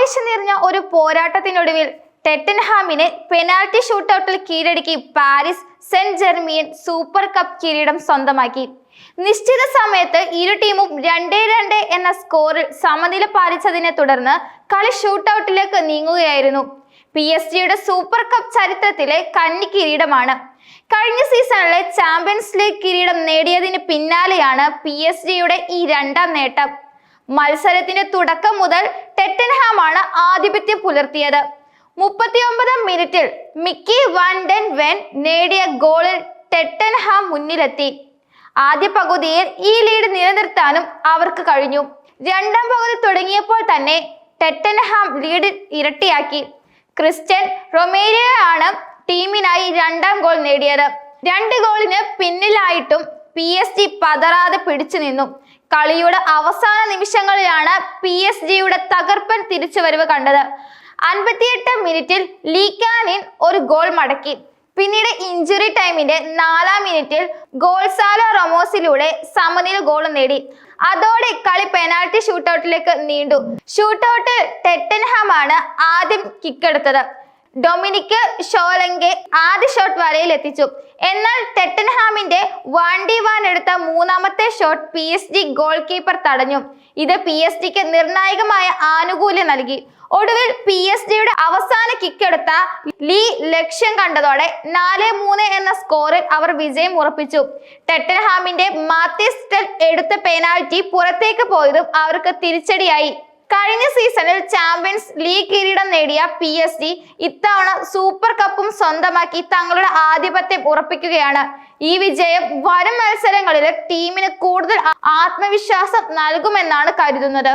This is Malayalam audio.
ആവേശം നിറഞ്ഞ ഒരു പോരാട്ടത്തിനൊടുവിൽ ടെറ്റൻഹാമിനെ പെനാൽറ്റി ഷൂട്ടൌട്ടിൽ കീഴടക്കി Paris Saint Germain super cup കിരീടം സ്വന്തമാക്കി. നിശ്ചിത സമയത്ത് ഇരു ടീമും രണ്ടേ രണ്ട് എന്ന സ്കോറിൽ സമനില പാലിച്ചതിനെ തുടർന്ന് കളി ഷൂട്ടൌട്ടിലേക്ക് നീങ്ങുകയായിരുന്നു. പി എസ് ജിയുടെ സൂപ്പർ കപ്പ് ചരിത്രത്തിലെ കന്നി കിരീടമാണ്. കഴിഞ്ഞ സീസണിലെ ചാമ്പ്യൻസ് ലീഗ് കിരീടം നേടിയതിന് പിന്നാലെയാണ് പി എസ് ജിയുടെ ഈ രണ്ടാം നേട്ടം. മത്സരത്തിന്റെ തുടക്കം മുതൽ ടെറ്റൻഹാമാണ് ആധിപത്യം പുലർത്തിയത്. മുപ്പത്തിയൊമ്പതാം മിനിറ്റിൽ മിക്കി വൺ ഡെൻ വെൻ നേടിയ ഗോളിൽ ടെറ്റൻഹാം മുന്നിലെത്തി. ആദ്യ പകുതിയിൽ ഈ ലീഡ് നിലനിർത്താനും അവർക്ക് കഴിഞ്ഞു. രണ്ടാം പകുതി തുടങ്ങിയപ്പോൾ തന്നെ ടെറ്റൻഹാം ലീഡ് ഇരട്ടിയാക്കി. ക്രിസ്റ്റ്യൻ റൊമേരിയ ആണ് ടീമിനായി രണ്ടാം ഗോൾ നേടിയത്. രണ്ട് ഗോളിന് പിന്നിലായിട്ടും പി എസ് ജി പതറാതെ പിടിച്ചു നിന്നു. കളിയുടെ അവസാന നിമിഷങ്ങളിലാണ് പി എസ് ജിയുടെ തകർപ്പൻ തിരിച്ചുവരവ് കണ്ടത്. അൻപത്തിയെട്ട് മിനിറ്റിൽ ലീക്കാനിൻ ഒരു ഗോൾ മടക്കി. പിന്നീട് ഇഞ്ചുറി ടൈമിന്റെ നാലാം മിനിറ്റിൽ ഗോൾസാല റൊമോസിലൂടെ സമനില ഗോൾ നേടി. അതോടെ കളി പെനാൽറ്റി ഷൂട്ടൗട്ടിലേക്ക് നീണ്ടു. ഷൂട്ടൗട്ടിൽ ടെറ്റൻഹാം ആണ് ആദ്യം കിക്കെടുത്തത്. ഡൊമിനിക് ഷോലങ്കെ ആദ്യ ഷോട്ട് വലയിൽ എത്തിച്ചു. എന്നാൽ ടെറ്റൻഹാമിന്റെ വാണ്ടി വാൻ എടുത്ത മൂന്നാമത്തെ shot P S G goalkeeper തടഞ്ഞു. ഇത് പി എസ് ജിക്ക് നിർണായകമായ ആനുകൂല്യം നൽകി. ഒടുവിൽ പി എസ് ജിയുടെ അവസാന കിക്കെടുത്ത ലീ ലക്ഷ്യം കണ്ടതോടെ നാല് മൂന്ന് എന്ന സ്കോറിൽ അവർ വിജയം ഉറപ്പിച്ചു. ടെറ്റൻഹാമിന്റെ മാത്യസ് ടെൽ എടുത്ത പെനാൽറ്റി പുറത്തേക്ക് പോയതും അവർക്ക് തിരിച്ചടിയായി. കഴിഞ്ഞ സീസണിൽ ചാമ്പ്യൻസ് ലീഗ് കിരീടം നേടിയ പി എസ് ജി ഇത്തവണ സൂപ്പർ കപ്പും സ്വന്തമാക്കി തങ്ങളുടെ ആധിപത്യം ഉറപ്പിക്കുകയാണ്. ഈ വിജയം വരും മത്സരങ്ങളിൽ ടീമിന് കൂടുതൽ ആത്മവിശ്വാസം നൽകുമെന്നാണ് കരുതുന്നത്.